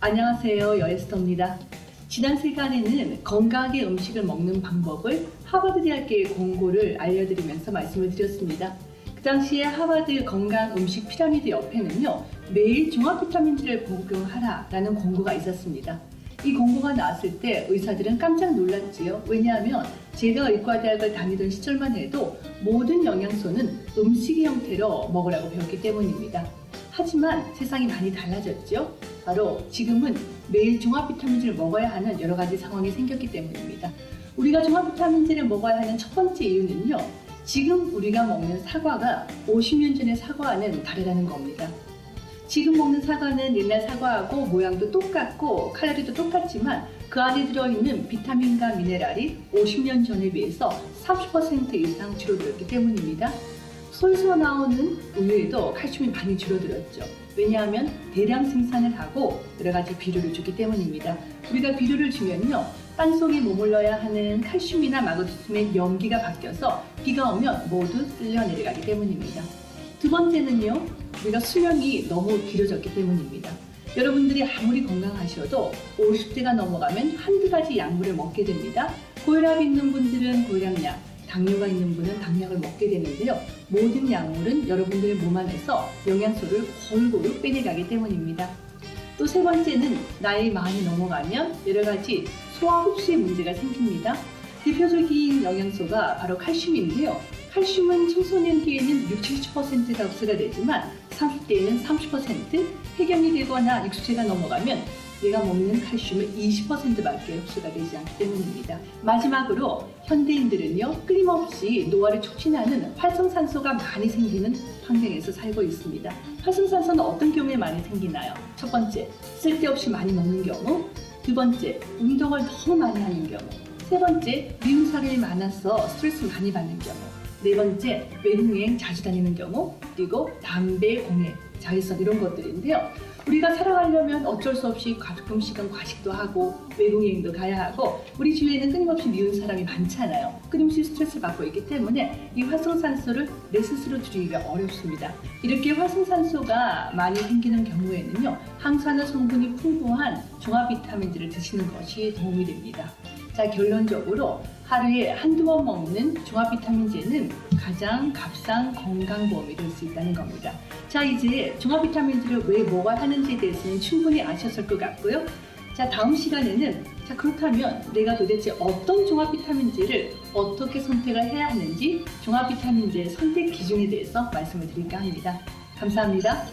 안녕하세요. 여에스터입니다. 지난 시간에는 건강하게 음식을 먹는 방법을 하버드 대학교의 공고를 알려드리면서 말씀을 드렸습니다. 그 당시에 하버드 건강 음식 피라미드 옆에는요, 매일 종합 비타민제를 복용하라라는 공고가 있었습니다. 이 공고가 나왔을 때 의사들은 깜짝 놀랐지요. 왜냐하면 제가 의과대학을 다니던 시절만 해도 모든 영양소는 음식의 형태로 먹으라고 배웠기 때문입니다. 하지만 세상이 많이 달라졌죠. 바로 지금은 매일 종합 비타민제를 먹어야 하는 여러 가지 상황이 생겼기 때문입니다. 우리가 종합 비타민제를 먹어야 하는 첫 번째 이유는요. 지금 우리가 먹는 사과가 50년 전의 사과와는 다르다는 겁니다. 지금 먹는 사과는 옛날 사과하고 모양도 똑같고 칼로리도 똑같지만 그 안에 들어있는 비타민과 미네랄이 50년 전에 비해서 30% 이상 줄어들었기 때문입니다. 소에서 나오는 우유에도 칼슘이 많이 줄어들었죠. 왜냐하면 대량 생산을 하고 여러 가지 비료를 주기 때문입니다. 우리가 비료를 주면요. 땅 속에 머물러야 하는 칼슘이나 마그네슘의 염기가 바뀌어서 비가 오면 모두 쓸려 내려가기 때문입니다. 두 번째는요. 우리가 수명이 너무 길어졌기 때문입니다. 여러분들이 아무리 건강하셔도 50대가 넘어가면 한두 가지 약물을 먹게 됩니다. 고혈압 있는 분들은 고혈압약, 당뇨가 있는 분은 당약을 먹게 되는데요. 모든 약물은 여러분들의 몸 안에서 영양소를 골고루 빼내가기 때문입니다. 또 세 번째는 나이 많이 넘어가면 여러 가지 소화 흡수에 문제가 생깁니다. 대표적인 영양소가 바로 칼슘인데요. 칼슘은 청소년기에는 60, 70%가 흡수가 되지만 30대에는 30%, 폐경이 되거나 익수체가 넘어가면 내가 먹는 칼슘의 20%밖에 흡수가 되지 않기 때문입니다. 마지막으로 현대인들은요 끊임없이 노화를 촉진하는 활성산소가 많이 생기는 환경에서 살고 있습니다. 활성산소는 어떤 경우에 많이 생기나요? 첫 번째, 쓸데없이 많이 먹는 경우. 두 번째, 운동을 너무 많이 하는 경우. 세 번째, 미운 사람이 많아서 스트레스 많이 받는 경우. 네 번째, 외국여행 자주 다니는 경우. 그리고 담배, 공해, 자외선 이런 것들인데요. 우리가 살아가려면 어쩔 수 없이 가끔씩은 과식도 하고 외국여행도 가야 하고 우리 주위에는 끊임없이 미운 사람이 많잖아요. 끊임없이 스트레스를 받고 있기 때문에 이 활성산소를 내 스스로 줄이기가 어렵습니다. 이렇게 활성산소가 많이 생기는 경우에는요. 항산화 성분이 풍부한 종합 비타민들을 드시는 것이 도움이 됩니다. 자 결론적으로 하루에 한두 번 먹는 종합 비타민제는 가장 값싼 건강보험이 될 수 있다는 겁니다. 자 이제 종합 비타민제를 왜 먹어야 하는지에 대해서는 충분히 아셨을 것 같고요. 자 다음 시간에는 자 그렇다면 내가 도대체 어떤 종합 비타민제를 어떻게 선택을 해야 하는지 종합 비타민제 선택 기준에 대해서 말씀을 드릴까 합니다. 감사합니다.